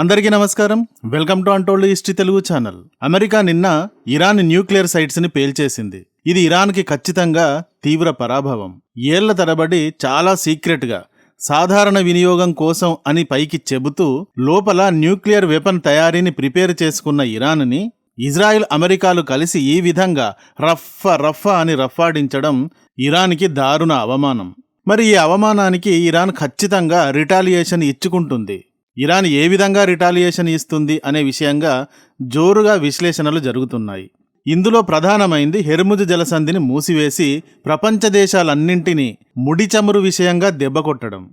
అందరికీ నమస్కారం. Welcome to untold history Telugu channel. America నిన్న ఇరాన్ న్యూక్లియర్ సైట్స్ని పేల్చేసింది. ఇది ఇరాన్కి ఖచ్చితంగా తీవ్ర పరాభవం. ఏళ్ళ తరబడి చాలా సీక్రెట్గా సాధారణ వినియోగం కోసం అని పైకి చెబుతూ లోపల న్యూక్లియర్ వెపన్ తయారీని ప్రిపేర్ చేసుకున్న ఇరాన్ని ఇజ్రాయెల్ అమెరికాలు కలిసి ఈ విధంగా రఫ్ఫ రఫ్ఫ అని రఫ్ఫాడించడం ఇరాన్కి దారుణ అవమానం. మరి ఈ అవమానానికి ఇరాన్ ఖచ్చితంగా రిటాలియేషన్ ఇచ్చుకుంటుంది. ఇరాన్ ఏ విధంగా రిటాలియేషన్ ఇస్తుంది అనే విషయంగా జోరుగా విశ్లేషణలు జరుగుతున్నాయి. ఇందులో ప్రధానమైంది హెర్ముజ్ జలసంధిని మూసివేసి ప్రపంచ దేశాలన్నింటినీ ముడి చమురు విషయంగా దెబ్బకొట్టడం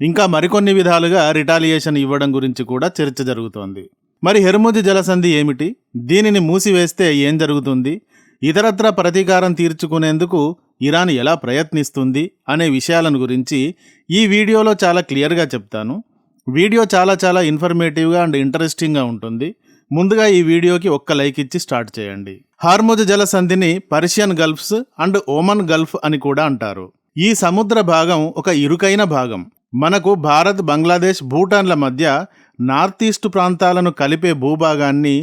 ఇంకా మరికొన్ని విధాలుగా రిటాలియేషన్ ఇవ్వడం గురించి కూడా చర్చ జరుగుతోంది. మరి హెర్ముజ్ జలసంధి ఏమిటి? దీనిని మూసివేస్తే ఏం జరుగుతుంది? ఇతరత్ర ప్రతీకారం తీర్చుకునేందుకు ఇరాన్ ఎలా ప్రయత్నిస్తుంది అనే విషయాలను గురించి ఈ వీడియోలో చాలా క్లియర్గా చెప్తాను. వీడియో చాలా చాలా ఇన్ఫర్మేటివ్గా అండ్ ఇంట్రెస్టింగ్గా ఉంటుంది. ముందుగా ఈ వీడియోకి ఒక్క లైక్ ఇచ్చి స్టార్ట్ చేయండి. Hormuz జలసంధిని Persian gulfs and Oman gulf అని కూడా అంటారు. ఈ సముద్ర భాగం ఒక ఇరుకైన భాగం. మనకు భారత్ బంగ్లాదేశ్ భూటాన్ల మధ్య నార్త్ ఈస్ట్ ప్రాంతాలను కలిపే భూభాగాన్ని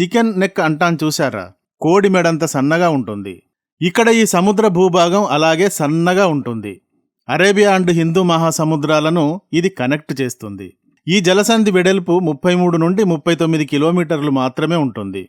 చికెన్ నెక్ అంటాన్ చూసారా కోడి మెడంత సన్నగా ఉంటుంది. ఇక్కడ ఈ సముద్ర భూభాగం అలాగే సన్నగా ఉంటుంది. అరేబియా అండ్ హిందూ మహాసముద్రాలను ఇది కనెక్ట్ చేస్తుంది. ఈ జలసంధి వెడల్పు ముప్పై మూడు నుండి ముప్పై తొమ్మిది కిలోమీటర్లు మాత్రమే ఉంటుంది.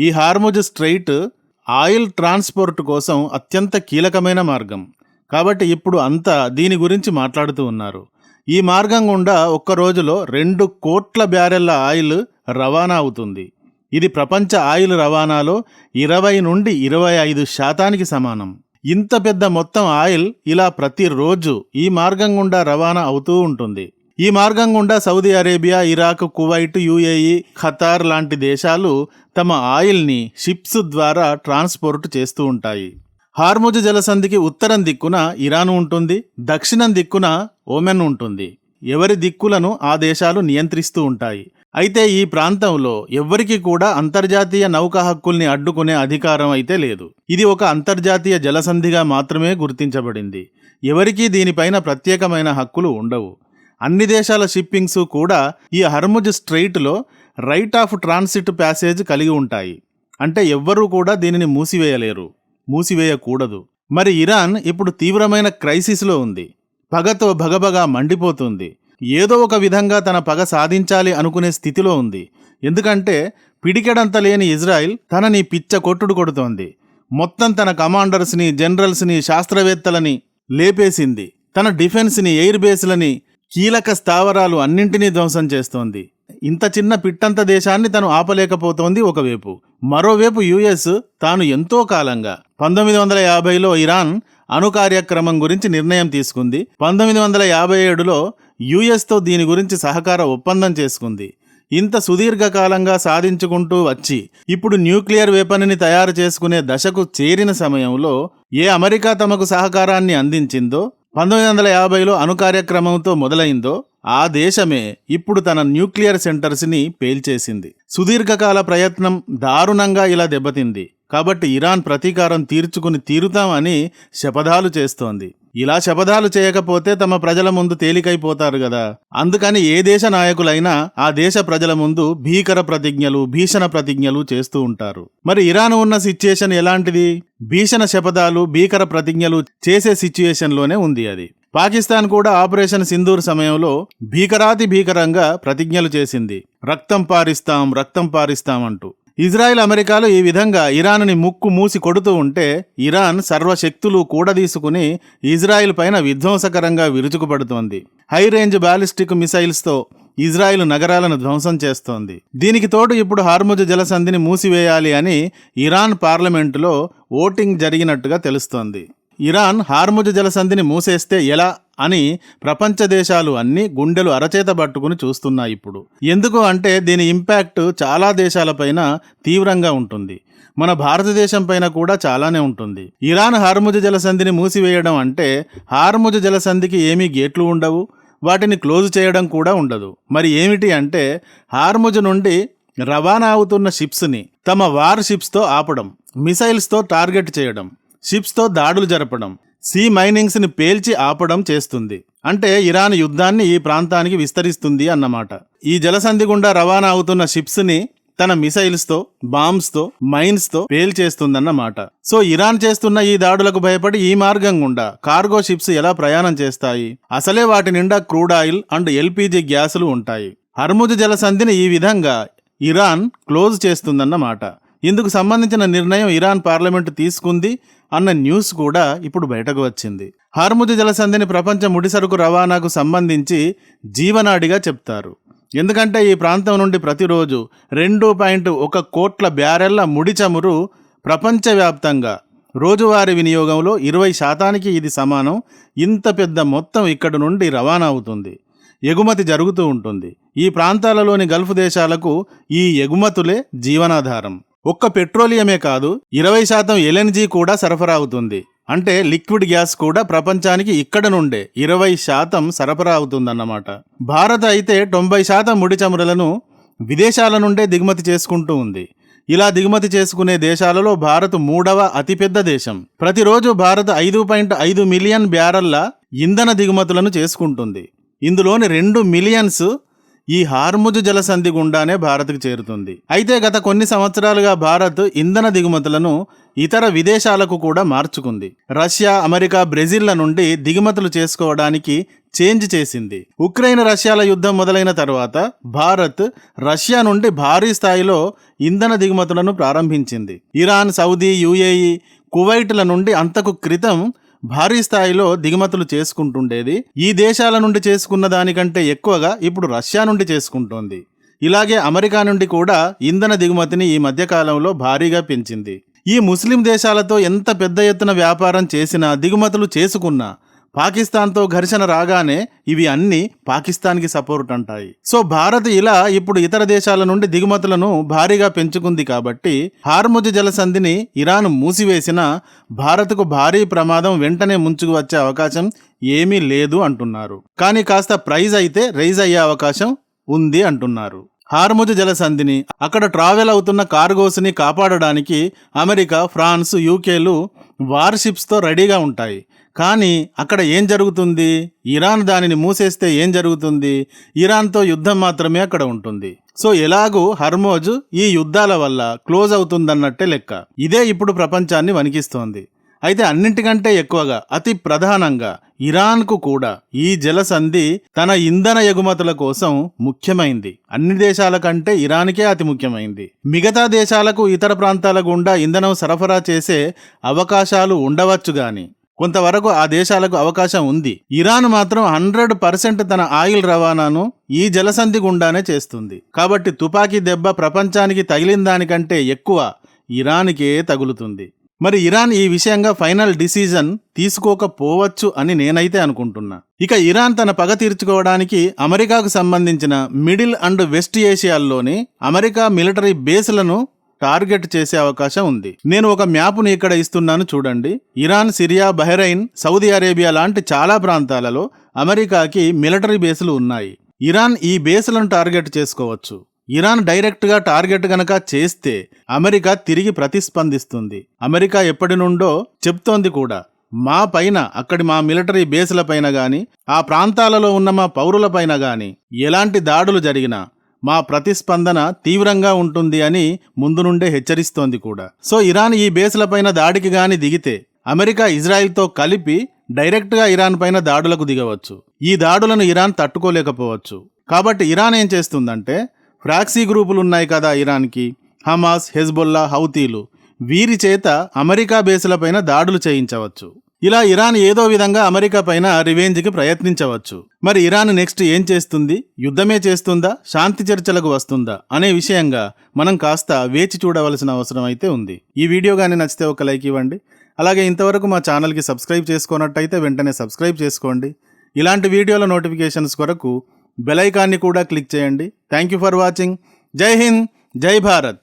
ఈ హార్ముజ్ స్ట్రైట్ ఆయిల్ ట్రాన్స్పోర్ట్ కోసం అత్యంత కీలకమైన మార్గం. కాబట్టి ఇప్పుడు అంతా దీని గురించి మాట్లాడుతూ ఉన్నారు. ఈ మార్గం గుండా ఒక్క రోజులో రెండు కోట్ల బ్యారెళ్ళ ఆయిల్ రవాణా అవుతుంది. ఇది ప్రపంచ ఆయిల్ రవాణాలో ఇరవై నుండి ఇరవై ఐదు శాతానికి సమానం. ఇంత పెద్ద మొత్తం ఆయిల్ ఇలా ప్రతిరోజు ఈ మార్గం గుండా రవాణా అవుతూ ఉంటుంది. ఈ మార్గం గుండా Saudi Arabia Iraq Kuwait UAE Qatar లాంటి దేశాలు తమ ఆయిల్ని షిప్స్ ద్వారా ట్రాన్స్పోర్ట్ చేస్తూ ఉంటాయి. హార్ముజ్ జలసంధికి ఉత్తరం దిక్కున ఇరాన్ ఉంటుంది దక్షిణం దిక్కున ఓమెన్ ఉంటుంది. ఎవరి దిక్కులను ఆ దేశాలు నియంత్రిస్తూ ఉంటాయి. అయితే ఈ ప్రాంతంలో ఎవ్వరికి కూడా అంతర్జాతీయ నౌక హక్కుల్ని అడ్డుకునే అధికారం అయితే లేదు. ఇది ఒక అంతర్జాతీయ జలసంధిగా మాత్రమే గుర్తించబడింది. ఎవరికీ దీనిపైన ప్రత్యేకమైన హక్కులు ఉండవు. అన్ని దేశాల షిప్పింగ్స్ కూడా ఈ హర్ముజ్ స్ట్రెయిట్లో రైట్ ఆఫ్ ట్రాన్సిట్ ప్యాసేజ్ కలిగి ఉంటాయి. అంటే ఎవ్వరూ కూడా దీనిని మూసివేయలేరు. మూసివేయకూడదు. మరి ఇరాన్ ఇప్పుడు తీవ్రమైన క్రైసిస్లో ఉంది. పగతో భగభగా మండిపోతుంది. ఏదో ఒక విధంగా తన పగ సాధించాలి అనుకునే స్థితిలో ఉంది. ఎందుకంటే పిడికెడంత లేని ఇజ్రాయిల్ తనని పిచ్చ కొట్టుడు కొడుతోంది. మొత్తం తన కమాండర్స్ని జనరల్స్ని శాస్త్రవేత్తలని లేపేసింది. తన డిఫెన్స్ని ఎయిర్ బేస్లని కీలక స్థావరాలు అన్నింటినీ ధ్వంసం చేస్తోంది. ఇంత చిన్న పిట్టంత దేశాన్ని తను ఆపలేకపోతోంది ఒకవైపు. మరోవైపు యుఎస్ తాను ఎంతో కాలంగా. పంతొమ్మిది వందల యాభైలో ఇరాన్ అణు కార్యక్రమం గురించి నిర్ణయం తీసుకుంది. పంతొమ్మిది వందల యాభై ఏడులో యుఎస్తో దీని గురించి సహకార ఒప్పందం చేసుకుంది. ఇంత సుదీర్ఘకాలంగా సాధించుకుంటూ వచ్చి ఇప్పుడు న్యూక్లియర్ వెపన్ని తయారు చేసుకునే దశకు చేరిన సమయంలో ఏ అమెరికా తమకు సహకారాన్ని అందించిందో పంతొమ్మిది వందల యాభైలో అనుకార్యక్రమంతో మొదలైందో ఆ దేశమే ఇప్పుడు తన న్యూక్లియర్ సెంటర్స్ని పేల్చేసింది. సుదీర్ఘకాల ప్రయత్నం దారుణంగా ఇలా దెబ్బతింది. కాబట్టి ఇరాన్ ప్రతీకారం తీర్చుకుని తీరుతామని శపథాలు చేస్తోంది. ఇలా శపథాలు చేయకపోతే తమ ప్రజల ముందు తేలికైపోతారు కదా అందుకని ఏ దేశ నాయకులైనా ఆ దేశ ప్రజల ముందు భీకర ప్రతిజ్ఞలు భీషణ ప్రతిజ్ఞలు చేస్తూ ఉంటారు. మరి ఇరాన్ ఉన్న సిచ్యుయేషన్ ఎలాంటిది? భీషణ శపథాలు భీకర ప్రతిజ్ఞలు చేసే సిచ్యుయేషన్లోనే ఉంది అది. పాకిస్తాన్ కూడా ఆపరేషన్ సింధూర్ సమయంలో భీకరాతి భీకరంగా ప్రతిజ్ఞలు చేసింది. రక్తం పారిస్తాం రక్తం పారిస్తాం అంటూ. ఇజ్రాయెల్ అమెరికాలు ఈ విధంగా ఇరాన్ని ముక్కు మూసి కొడుతూ ఉంటే ఇరాన్ సర్వశక్తులు కూడదీసుకుని ఇజ్రాయెల్ పైన విధ్వంసకరంగా విరుచుకుపడుతోంది. హై రేంజ్ బాలిస్టిక్ మిసైల్స్తో ఇజ్రాయెల్ నగరాలను ధ్వంసం చేస్తోంది. దీనికి తోడు ఇప్పుడు హార్ముజ్ జలసంధిని మూసివేయాలి అని ఇరాన్ పార్లమెంటులో ఓటింగ్ జరిగినట్టుగా తెలుస్తోంది. ఇరాన్ హార్ముజ్ జలసంధిని మూసేస్తే ఎలా అని ప్రపంచ దేశాలు అన్ని గుండెలు అరచేత పట్టుకుని చూస్తున్నాయి ఇప్పుడు. ఎందుకు అంటే దీని ఇంపాక్ట్ చాలా దేశాలపైన తీవ్రంగా ఉంటుంది. మన భారతదేశం పైన కూడా చాలానే ఉంటుంది. ఇరాన్ హార్ముజ్ జలసంధిని మూసివేయడం అంటే హార్ముజ్ జలసంధికి ఏమీ గేట్లు ఉండవు వాటిని క్లోజ్ చేయడం కూడా ఉండదు. మరి ఏమిటి అంటే హార్ముజ్ నుండి రవాణా అవుతున్న షిప్స్ని తమ వార్ షిప్స్తో ఆపడం మిసైల్స్తో టార్గెట్ చేయడం. షిప్స్తో దాడులు జరపడం సీ మైనింగ్స్ని పేల్చి ఆపడం చేస్తుంది. అంటే ఇరాన్ యుద్ధాన్ని ఈ ప్రాంతానికి విస్తరిస్తుంది అన్నమాట. ఈ జలసంధి గుండా రవాణా అవుతున్న షిప్స్ని తన మిసైల్స్తో బాంబ్స్తో మైన్స్తో పేల్చేస్తుందన్నమాట. సో ఇరాన్ చేస్తున్న ఈ దాడులకు భయపడి ఈ మార్గం గుండా కార్గో షిప్స్ ఎలా ప్రయాణం చేస్తాయి? అసలే వాటి నిండా క్రూడ్ ఆయిల్ అండ్ ఎల్పిజి గ్యాసులు ఉంటాయి. హర్ముజ్ జలసంధిని ఈ విధంగా ఇరాన్ క్లోజ్ చేస్తుందన్నమాట. ఇందుకు సంబంధించిన నిర్ణయం ఇరాన్ పార్లమెంటు తీసుకుంది అన్న న్యూస్ కూడా ఇప్పుడు బయటకు వచ్చింది. హార్ముజ్ జలసంధిని ప్రపంచ ముడిసరుకు రవాణాకు సంబంధించి జీవనాడిగా చెప్తారు. ఎందుకంటే ఈ ప్రాంతం నుండి ప్రతిరోజు రెండు పాయింట్ ఒక కోట్ల బ్యారెళ్ళ ముడి చమురు ప్రపంచవ్యాప్తంగా. రోజువారీ వినియోగంలో ఇరవై శాతానికి ఇది సమానం. ఇంత పెద్ద మొత్తం ఇక్కడ నుండి రవాణా అవుతుంది. ఎగుమతి జరుగుతూ ఉంటుంది. ఈ ప్రాంతాలలోని గల్ఫ్ దేశాలకు ఈ ఎగుమతులే జీవనాధారం. ఒక్క పెట్రోలియమే కాదు ఇరవై శాతం ఎల్ఎన్జీ కూడా సరఫరా అవుతుంది అంటే లిక్విడ్ గ్యాస్ కూడా ప్రపంచానికి ఇక్కడ నుండే ఇరవై శాతం సరఫరా అవుతుందన్నమాట భారత్ అయితే తొంభై శాతం ముడి చమురులను విదేశాల నుండే దిగుమతి చేసుకుంటూ ఉంది. ఇలా దిగుమతి చేసుకునే దేశాలలో భారత్ మూడవ అతిపెద్ద దేశం. ప్రతిరోజు భారత్ ఐదు పాయింట్ ఐదు మిలియన్ బ్యారల్ల ఇంధన దిగుమతులను చేసుకుంటుంది. ఇందులోని రెండు మిలియన్స్ ఈ హార్ముజ్ జలసంధి గుండానే భారత్కు చేరుతుంది. అయితే గత కొన్ని సంవత్సరాలుగా భారత్ ఇంధన దిగుమతులను ఇతర విదేశాలకు కూడా మార్చుకుంది. రష్యా అమెరికా బ్రెజిల్ల నుండి దిగుమతులు చేసుకోవడానికి చేంజ్ చేసింది. ఉక్రెయిన్ రష్యాల యుద్ధం మొదలైన తర్వాత భారత్ రష్యా నుండి భారీ స్థాయిలో ఇంధన దిగుమతులను ప్రారంభించింది. ఇరాన్ సౌదీ యుఏఈ కువైట్ల నుండి అంతకు క్రితం భారీ స్థాయిలో దిగుమతులు చేసుకుంటుండేది. ఈ దేశాల నుండి చేసుకున్న దానికంటే ఎక్కువగా ఇప్పుడు రష్యా నుండి చేసుకుంటోంది. ఇలాగే అమెరికా నుండి కూడా ఇంధన దిగుమతిని ఈ మధ్యకాలంలో భారీగా పెంచింది. ఈ ముస్లిం దేశాలతో ఎంత పెద్ద ఎత్తున వ్యాపారం చేసినా దిగుమతులు చేసుకున్నా పాకిస్తాన్తో ఘర్షణ రాగానే ఇవి అన్ని పాకిస్తాన్కి సపోర్ట్ అంటాయి. సో భారత్ ఇలా ఇప్పుడు ఇతర దేశాల నుండి దిగుమతులను భారీగా పెంచుకుంది కాబట్టి హార్ముజ్ జలసంధిని ఇరాన్ మూసివేసిన భారత్కు భారీ ప్రమాదం వెంటనే ముంచుకు వచ్చే అవకాశం ఏమీ లేదు అంటున్నారు. కానీ కాస్త ప్రైజ్ అయితే రైజ్ అయ్యే అవకాశం ఉంది అంటున్నారు. హార్ముజ్ జలసంధిని అక్కడ ట్రావెల్ అవుతున్న కార్గోస్ని కాపాడడానికి అమెరికా ఫ్రాన్స్ యూకేలు వార్షిప్స్తో రెడీగా ఉంటాయి. కానీ అక్కడ ఏం జరుగుతుంది? ఇరాన్ దానిని మూసేస్తే ఏం జరుగుతుంది? ఇరాన్తో యుద్ధం మాత్రమే అక్కడ ఉంటుంది. సో ఎలాగూ హర్మోజ్ ఈ యుద్ధాల వల్ల క్లోజ్ అవుతుందన్నట్టే లెక్క. ఇదే ఇప్పుడు ప్రపంచాన్ని వణికిస్తోంది. అయితే అన్నింటికంటే ఎక్కువగా అతి ప్రధానంగా ఇరాన్కు కూడా ఈ జలసంధి తన ఇంధన ఎగుమతుల కోసం ముఖ్యమైంది. అన్ని దేశాల కంటే ఇరాన్కే అతి ముఖ్యమైంది. మిగతా దేశాలకు ఇతర ప్రాంతాల గుండా ఇంధనం సరఫరా చేసే అవకాశాలు ఉండవచ్చు గాని కొంతవరకు ఆ దేశాలకు అవకాశం ఉంది. ఇరాన్ మాత్రం హండ్రెడ్ పర్సెంట్ తన ఆయిల్ రవాణాను ఈ జలసంధి గుండానే చేస్తుంది. కాబట్టి తుపాకీ దెబ్బ ప్రపంచానికి తగిలిన దానికంటే ఎక్కువ ఇరాన్కే తగులుతుంది. మరి ఇరాన్ ఈ విషయంగా ఫైనల్ డిసిజన్ తీసుకోకపోవచ్చు అని నేనైతే అనుకుంటున్నా. ఇక ఇరాన్ తన పగ తీర్చుకోవడానికి అమెరికాకు సంబంధించిన మిడిల్ అండ్ వెస్ట్ ఏషియాల్లోని అమెరికా మిలిటరీ బేస్లను టార్గెట్ చేసే అవకాశం ఉంది. నేను ఒక మ్యాప్ను ఇక్కడ ఇస్తున్నాను చూడండి. Iran Syria Bahrain Saudi Arabia లాంటి చాలా ప్రాంతాలలో అమెరికాకి మిలిటరీ బేసులు ఉన్నాయి. ఇరాన్ ఈ బేసులను టార్గెట్ చేసుకోవచ్చు. ఇరాన్ డైరెక్ట్గా టార్గెట్ గనక చేస్తే అమెరికా తిరిగి ప్రతిస్పందిస్తుంది. అమెరికా ఎప్పటి నుండో చెప్తోంది కూడా. మా పైన అక్కడి మా మిలిటరీ బేసులపైన గాని ఆ ప్రాంతాలలో ఉన్న మా పౌరులపైన గాని ఎలాంటి దాడులు జరిగినా మా ప్రతిస్పందన తీవ్రంగా ఉంటుంది అని ముందు నుండే హెచ్చరిస్తోంది కూడా. సో ఇరాన్ ఈ బేస్లపైన దాడికి గాని దిగితే అమెరికా ఇజ్రాయెల్తో కలిపి డైరెక్ట్గా ఇరాన్ పైన దాడులకు దిగవచ్చు. ఈ దాడులను ఇరాన్ తట్టుకోలేకపోవచ్చు. కాబట్టి ఇరాన్ ఏం చేస్తుందంటే ఫ్రాక్సీ గ్రూపులు ఉన్నాయి కదా ఇరాన్కి హమాస్ హెజ్బొల్లా హౌతీలు. వీరి చేత అమెరికా బేసులపైన దాడులు చేయించవచ్చు. ఇలా ఇరాన్ ఏదో విధంగా అమెరికా పైన రివెంజ్కి ప్రయత్నించవచ్చు. మరి ఇరాన్ నెక్స్ట్ ఏం చేస్తుంది? యుద్ధమే చేస్తుందా? శాంతి చర్చలకు వస్తుందా? అనే విషయంగా మనం కాస్త వేచి చూడవలసిన అవసరం అయితే ఉంది. ఈ వీడియో కానీ నచ్చితే ఒక లైక్ ఇవ్వండి. అలాగే ఇంతవరకు మా ఛానల్కి సబ్స్క్రైబ్ చేసుకున్నట్టయితే వెంటనే సబ్స్క్రైబ్ చేసుకోండి. ఇలాంటి వీడియోల నోటిఫికేషన్స్ కొరకు బెలైకాన్ని కూడా క్లిక్ చేయండి. Thank you for watching. జై హింద్. జై భారత్.